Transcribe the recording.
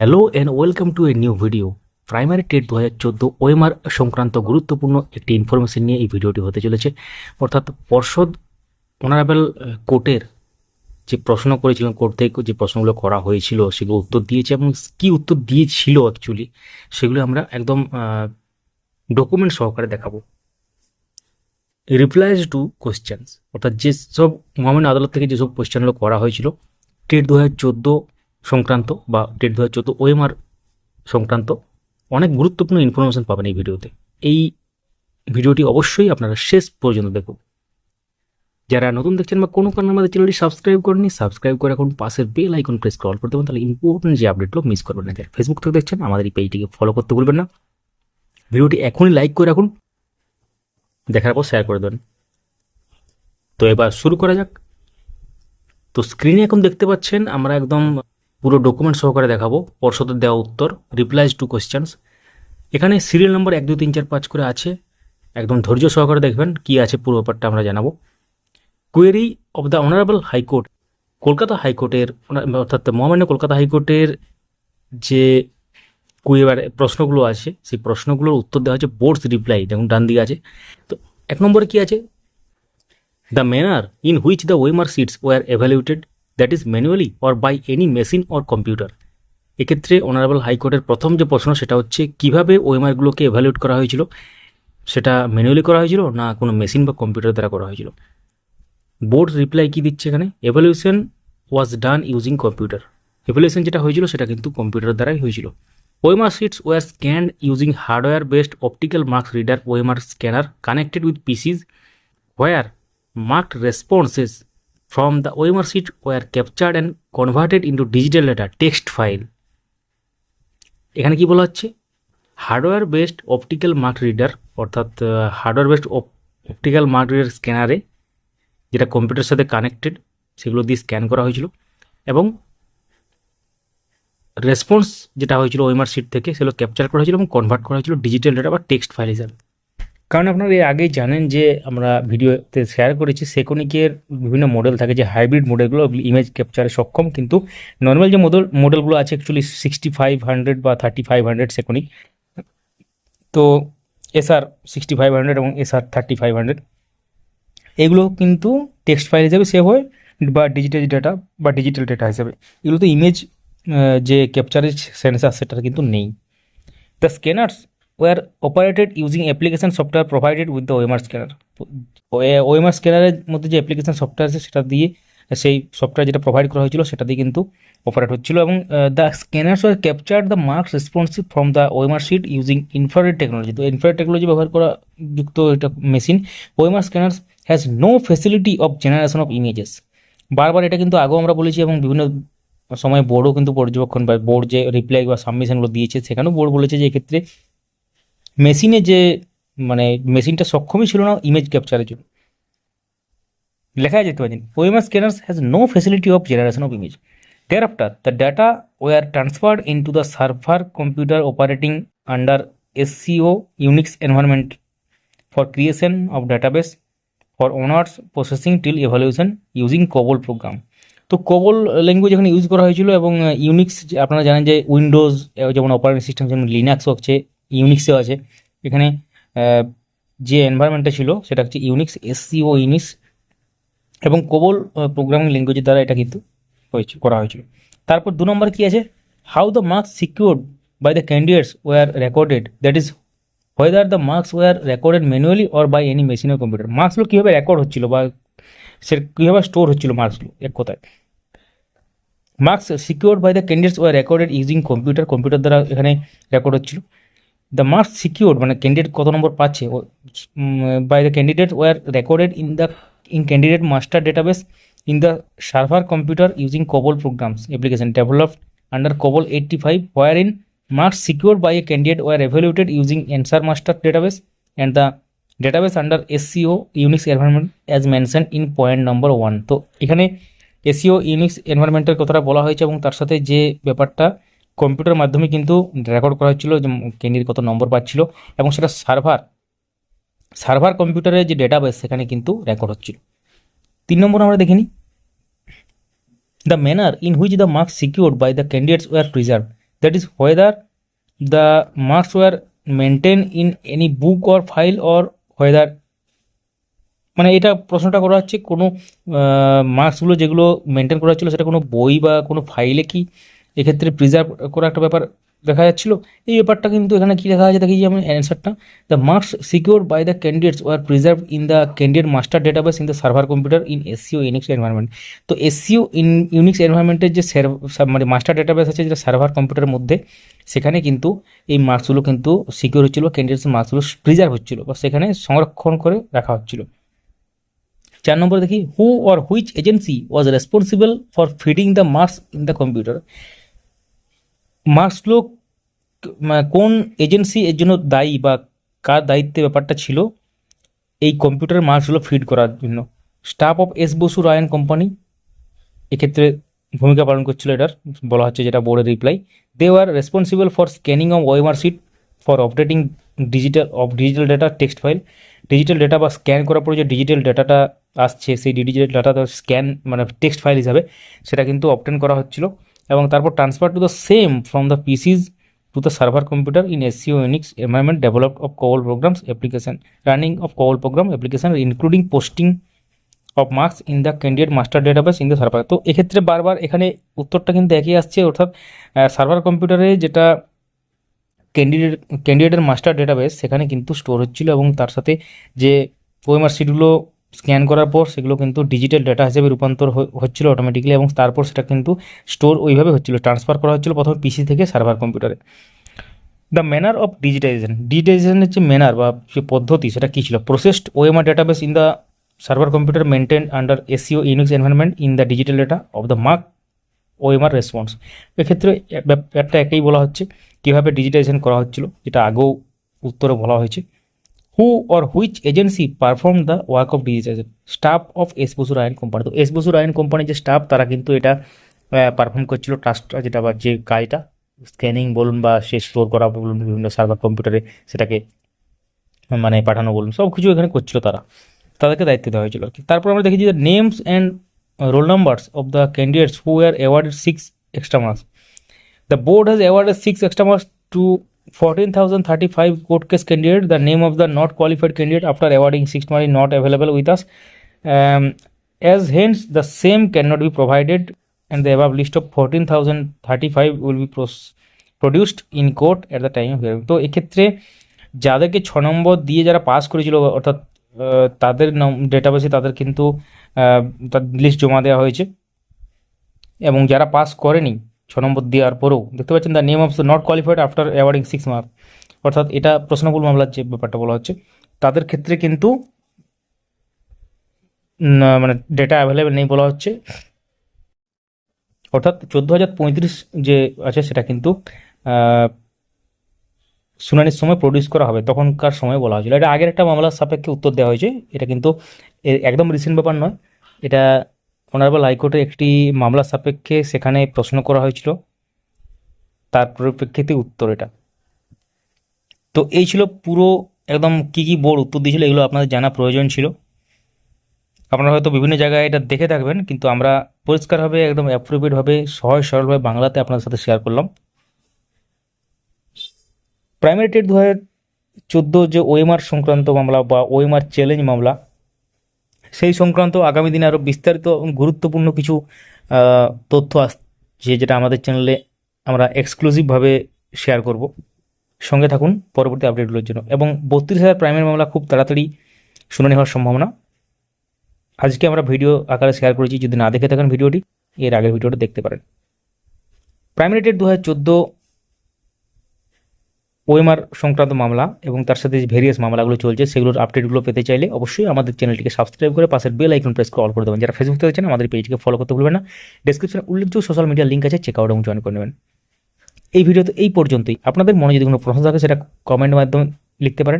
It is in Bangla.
Hello and welcome to a new video primary TET দু হাজার চোদ্দ ওএমআর সংক্রান্ত গুরুত্বপূর্ণ একটি ইনফরমেশন নিয়ে এই ভিডিওটি হতে চলেছে। অর্থাৎ পর্ষদ অনারেবল কোর্টের যে প্রশ্ন করেছিলেন কোর্ট থেকে যে প্রশ্নগুলো করা হয়েছিল, সেগুলো উত্তর দিয়েছে এবং কী উত্তর দিয়েছিল অ্যাকচুয়ালি সেগুলো আমরা একদম ডকুমেন্ট সহকারে দেখাবো। রিপ্লাইজ টু কোশ্চেন্স অর্থাৎ যেসব মহামান্য আদালত থেকে যেসব কোশ্চেনগুলো করা হয়েছিল টেট দু হাজার চোদ্দ সংক্রান্ত বা টেট দু হাজার ওএমআর সংক্রান্ত অনেক গুরুত্বপূর্ণ ইনফরমেশন পাবেন এই ভিডিওতে। এই ভিডিওটি অবশ্যই আপনারা শেষ পর্যন্ত দেখুন। যারা নতুন দেখছেন বা কোনো কারণে আমাদের চ্যানেলটি সাবস্ক্রাইব করেনি সাবস্ক্রাইব করে এখন পাশের বেল আইকন প্রেস কল করতে পারেন তাহলে ইম্পর্টেন্ট যে আপডেটগুলো মিস করবেন না। যারা ফেসবুক থেকে দেখছেন, আমাদের এই পেজটিকে ফলো করতে ভুলবেন না। ভিডিওটি এখনই লাইক করে রাখুন। দেখার পর শেয়ার করে দেবেন। তো এবার শুরু করা যাক। তো স্ক্রিনে এখন দেখতে পাচ্ছেন, আমরা একদম পুরো ডকুমেন্ট সহকারে দেখাবো। পর্ষদের দেওয়া উত্তর রিপ্লাইজ টু কোশ্চেন্স এখানে সিরিয়াল নম্বর এক, দুই, তিন, চার, পাঁচ করে আছে। একদম ধৈর্য সহকারে দেখবেন কি আছে পুরো ব্যাপারটা আমরা জানাব। Query of the honourable high court Kolkata হাইকোর্টের অর্থাৎ মহামান্য কলকাতা হাইকোর্টের যে কুয়েবার প্রশ্নগুলো আছে, সেই প্রশ্নগুলোর উত্তর দেওয়া হচ্ছে বোর্ডস রিপ্লাই দেখুন, ডান দিকে আছে। তো এক নম্বরে কি আছে? The manner in which the OMR sheets were evaluated that is manually or by any machine or computer এক্ষেত্রে অনারেবল হাইকোর্টের প্রথম যে প্রশ্ন, সেটা হচ্ছে কীভাবে ওএমআরগুলোকে এভ্যালুয়েট করা হয়েছিল? সেটা ম্যানুয়ালি করা হয়েছিল না কোনো মেশিন বা কম্পিউটার দ্বারা করা হয়েছিল? বোর্ড রিপ্লাই কি দিচ্ছে এখানে? Evaluation was done using computer evaluation যেটা হয়েছিল, সেটা কিন্তু কম্পিউটার দ্বারাই হয়েছিল। OMR sheets were scanned using hardware based optical marks reader OMR scanner connected with PCs where marked responses from the OMR sheet were captured and converted into digital data, text file. এখানে কি বলা হচ্ছে? Hardware based optical mark reader অর্থাৎ hardware based optical mark reader স্ক্যানারে যেটা কম্পিউটারের সাথে কানেক্টেড সেগুলো দিয়ে স্ক্যান করা হয়েছিল এবং রেসপন্স যেটা হয়েছিল ওএমআর শিট থেকে সেগুলো ক্যাপচার করা হয়েছিল এবং কনভার্ট করা হয়েছিল ডিজিটাল ডেটা বা টেক্সট ফাইল হিসাবে। কারণ আপনারা এর আগেই জানেন যে আমরা ভিডিওতে শেয়ার করেছি সেকোনিকের বিভিন্ন মডেল থাকে যে হাইব্রিড মডেলগুলো ইমেজ ক্যাপচারে সক্ষম কিন্তু নর্মাল যে মডেল মডেলগুলো আছে অ্যাকচুয়ালি সিক্সটি ফাইভ হান্ড্রেড বা থার্টি ফাইভ হান্ড্রেড সেকোনিক তো এসআর সিক্সটি ফাইভ হান্ড্রেড এবং এসআর থার্টি ফাইভ হান্ড্রেড এগুলো কিন্তু টেক্সট ফাইল হিসাবে সেভ হয় বা ডিজিটাল ডেটা বা ডিজিটাল ডেটা হিসাবে। এগুলো তো ইমেজ যে ক্যাপচারের সেন্সার সেটা কিন্তু নেই। The scanners were operated using application software provided with the OMR scanner OMR স্ক্যানারের মধ্যে যে অ্যাপ্লিকেশন সফটওয়্যার আছে, সেটা দিয়ে সেই সফটওয়্যার যেটা প্রোভাইড করা হয়েছিল, সেটা দিয়ে কিন্তু অপারেট হচ্ছিল এবং the scanners were capture the marks responsive from the OMR sheet using infrared technology তো ইনফ্রারেড টেকনোলজি ব্যবহার করা যুক্ত এটা machine OMR scanners has no facility of generation of images বারবার এটা কিন্তু আগেও আমরা বলেছি এবং বিভিন্ন সময় বোর্ডও কিন্তু পর্যবেক্ষণ বা বোর্ড যে রিপ্লাই বা সাবমিশনগুলো দিয়েছে, সেখানেও বোর্ড বলেছে যে এক্ষেত্রে মেশিনে যে মানে মেশিনটা সক্ষমই ছিল না ইমেজ ক্যাপচারের জন্য। লেখা যেতে পারেন। OMR scanners has no facility of generation of image thereafter the data were transferred in to the server computer operating under SCO Unix environment for creation of database for answers processing till evaluation using COBOL program তো কবল ল্যাঙ্গুয়েজ এখানে ইউজ করা হয়েছিল এবং ইউনিক্স আপনারা জানেন যে উইন্ডোজ যেমন অপারেটিং সিস্টেম যেমন লিনাক্সও হচ্ছে ইউনিক্সেও আছে। এখানে যে এনভায়রনমেন্টটা ছিল, সেটা হচ্ছে ইউনিক্স এসসিও ইউনিক্স এবং কোবল প্রোগ্রামিং ল্যাঙ্গুয়েজের দ্বারা এটা কিন্তু হয়েছে, করা হয়েছিল। তারপর দু নম্বর কী আছে? How the marks secured by the candidates were recorded that is whether the marks were recorded manually or by any machine or computer মার্কসগুলো কীভাবে রেকর্ড হচ্ছিল বা সে কীভাবে স্টোর হচ্ছিল মার্কসগুলো এক কথায়। Marks secured by the candidates were recorded using computer computer দ্বারা এখানে রেকর্ড হচ্ছিল। দ্য মার্কস সিকিউরড মানে ক্যান্ডিডেট কত নম্বর পাচ্ছে? By the candidate were recorded in the in candidate master database in the server computer using COBOL programs application developed under COBOL eighty five were in marks secured by a candidate were evaluated using answer master database and the database under SCO Unix environment as mention in point number one তো এখানে এসিও ইউনিক্স এনভায়রনমেন্টের কথাটা বলা হয়েছে এবং তার সাথে যে ব্যাপারটা কম্পিউটার মাধ্যমে কিন্তু রেকর্ড করা হচ্ছিল যে ক্যান্ডির কত নম্বর পাচ্ছিল এবং সেটা সার্ভার সার্ভার কম্পিউটারের যে ডেটাবেস সেখানে কিন্তু রেকর্ড হচ্ছিল। তিন নম্বর আমরা দেখিনি। The manner in which the marks secured by the candidates were preserve that is whether the marks were maintain in any book or file or whether মানে এটা প্রশ্নটা করা হচ্ছে, কোনো মার্কসগুলো যেগুলো মেনটেন করা হচ্ছিল, সেটা কোনো বই বা কোনো ফাইলে কি এক্ষেত্রে প্রিজার্ভ করা একটা ব্যাপার দেখা যাচ্ছিল। এই ব্যাপারটা কিন্তু এখানে কি লেখা আছে দেখি আমি অ্যান্সারটা the marks secure by the candidates were preserve in the candidate master database in the server computer in SCO Unix environment তো এসিও ইন ইউনিক্স এনভায়রনমেন্টের যে মানে মাস্টার ডেটাবেস আছে যেটা সার্ভার কম্পিউটারের মধ্যে, সেখানে কিন্তু এই মার্কসগুলো কিন্তু সিকিউর হচ্ছিল ক্যান্ডিডেটস মার্কসগুলো প্রিজার্ভ হচ্ছিল বা সেখানে সংরক্ষণ করে রাখা হচ্ছিল। চার নম্বর দেখি who or which agency was responsible for feeding the marks in the computer ক- কোন এজেন্সি এর জন্য দায়ী বা কার দায়িত্বে ব্যাপারটা ছিল? এই কম্পিউটার মার্কসগুলো ফিড করার জন্য। Staff of S Basu Rayan company, এক্ষেত্রে ভূমিকা পালন করছিল এটার, বলা হচ্ছে যেটা বোর্ডের reply. They are responsible for scanning of OMR sheet for updating digital of digital data text file digital data বা স্ক্যান করার পরে যে ডিজিটাল ডেটাটা আসছে, সেই ডিজিটাল ডাটা স্ক্যান মানে টেক্সট ফাইল হিসাবে, সেটা কিন্তু অপটেন করা হচ্ছিল। এবং তারপর transfer to the same from the PCs to the server computer in SEO Unix environment developed of call programs application running of call program application including posting of marks in the candidate master database in the server তো এক্ষেত্রে বারবার এখানে উত্তরটা কিন্তু একই আসছে, অর্থাৎ সার্ভার কম্পিউটারে যেটা ক্যান্ডিডেট ক্যান্ডিডেটের মাস্টার ডেটাবেস সেখানে কিন্তু স্টোর হচ্ছিল এবং তার সাথে যে ওএমআর শিটগুলো স্ক্যান করার পর সেগুলো কিন্তু ডিজিটাল ডেটা হিসেবে রূপান্তর হচ্ছিল অটোমেটিক্যালি এবং তারপর সেটা কিন্তু স্টোর ওইভাবে হচ্ছিল ট্রান্সফার করা হচ্ছিল প্রথমে পিসি থেকে সার্ভার কম্পিউটারে দ্য ম্যানার অফ ডিজিটাইজেশন ডিজিটাইজেশনের যে ম্যানার বা যে পদ্ধতি সেটা কী ছিল? Processed OMR database in the server computer maintain under SCO Unix environment in the digital data of the mark OMR response এক্ষেত্রে ব্যাপারটা একই বলা হচ্ছে। কীভাবে ডিজিটাইজেশন করা হচ্ছিল, যেটা আগেও উত্তরে বলা হয়েছে। Who or which agency perform the work of digitization staff of S বসুর আয়ন কোম্পানি তো এস বসুর আয়ন কোম্পানির যে স্টাফ তারা কিন্তু এটা পারফর্ম করছিল টাস্কটা যেটা বা যে কাজটা স্ক্যানিং বলুন বা সে স্টোর করা বলুন, বিভিন্ন সার্ভার কম্পিউটারে সেটাকে মানে পাঠানো বলুন, সব কিছু এখানে করছিল তারা। তাদেরকে দায়িত্ব দেওয়া হয়েছিল আর কি। তারপর আমরা দেখেছি যে names and roll numbers of the candidates who are awarded six extra marks the board has awarded six extra marks to 14,035 court case candidate. The name of the not qualified candidate after awarding six is not available with us. Um, as hence, the same cannot be provided, and the above list of 14,035 will be pros- produced in court at the time of hearing. তো এক্ষেত্রে যাদেরকে ছ নম্বর দিয়ে যারা পাস করেছিল অর্থাৎ তাদের ডেটাবেসে তাদের কিন্তু লিস্ট জমা দেওয়া হয়েছে এবং যারা পাস করেনি ছ নম্বর দেওয়ার পরেও, দেখতে পাচ্ছেন the name of not qualified after awarding six mark অর্থাৎ এটা প্রশ্নবুল মামলার যে ব্যাপারটা বলা হচ্ছে, তাদের ক্ষেত্রে কিন্তু মানে ডেটা অ্যাভেলেবেল নেই বলা হচ্ছে। অর্থাৎ চোদ্দ হাজার পঁয়ত্রিশ যে আছে, সেটা কিন্তু শুনানির সময় প্রডিউস করা হবে, তখনকার সময় বলা হয়েছিল। এটা আগের একটা মামলার সাপেক্ষে উত্তর দেওয়া হয়েছে। এটা কিন্তু একদম রিসেন্ট ব্যাপার নয়। এটা অনারেবল হাইকোর্টে একটি মামলার সাপেক্ষে সেখানে প্রশ্ন করা হয়েছিল। তার পরিপ্রেক্ষিতে উত্তর এটা। তো এই ছিল পুরো একদম কি কি বোর্ড উত্তর দিয়েছিল এগুলো আপনাদের জানা প্রয়োজন ছিল। আপনারা হয়তো বিভিন্ন জায়গায় এটা দেখে থাকবেন, কিন্তু আমরা পরিষ্কারভাবে, একদম অ্যাপ্রোপ্রিয়েটভাবে সহজ সরলভাবে বাংলাতে আপনাদের সাথে শেয়ার করলাম। প্রাইমারি টেট দু হাজার চোদ্দ যে ওএমআর সংক্রান্ত মামলা বা ওএমআর চ্যালেঞ্জ মামলা সেই সংক্রান্ত আগামী দিনে আরও বিস্তারিত গুরুত্বপূর্ণ কিছু তথ্য আসছে যেটা আমাদের চ্যানেলে আমরা এক্সক্লুসিভভাবে শেয়ার করব। সঙ্গে থাকুন, পরবর্তী আপডেটগুলোর জন্য। এবং বত্রিশ হাজার প্রাইমারি মামলা খুব তাড়াতাড়ি শুনানি হওয়ার সম্ভাবনা। আজকে আমরা ভিডিও আকারে শেয়ার করেছি, যদি না দেখে থাকেন ভিডিওটি, এর আগের ভিডিওটা দেখতে পারেন। প্রাইমারি টেট দু হাজার চোদ্দ ওএমআর সংক্রান্ত মামলা এবং তার সাথে যে ভেরিয়াস মামলাগুলো চলছে, সেগুলোর আপডেটগুলো পেতে চাইলে অবশ্যই আমাদের চ্যানেলটিকে সাবস্ক্রাইব করে পাশের বেল আইকন প্রেস করে অল করে দেবেন। যারা ফেসবুক থেকে আমাদের পেজকে ফলো করতে ভুলবেন না। ডিসক্রিপশনে উল্লেখযোগ্য সোশ্যাল মিডিয়া লিঙ্ক আছে চেক আউট এবং জয়েন করে নেবেন। এই ভিডিওতে এই পর্যন্তই। আপনাদের মনে যদি কোনো প্রশ্ন থাকে, সেটা কমেন্ট মাধ্যমে লিখতে পারেন।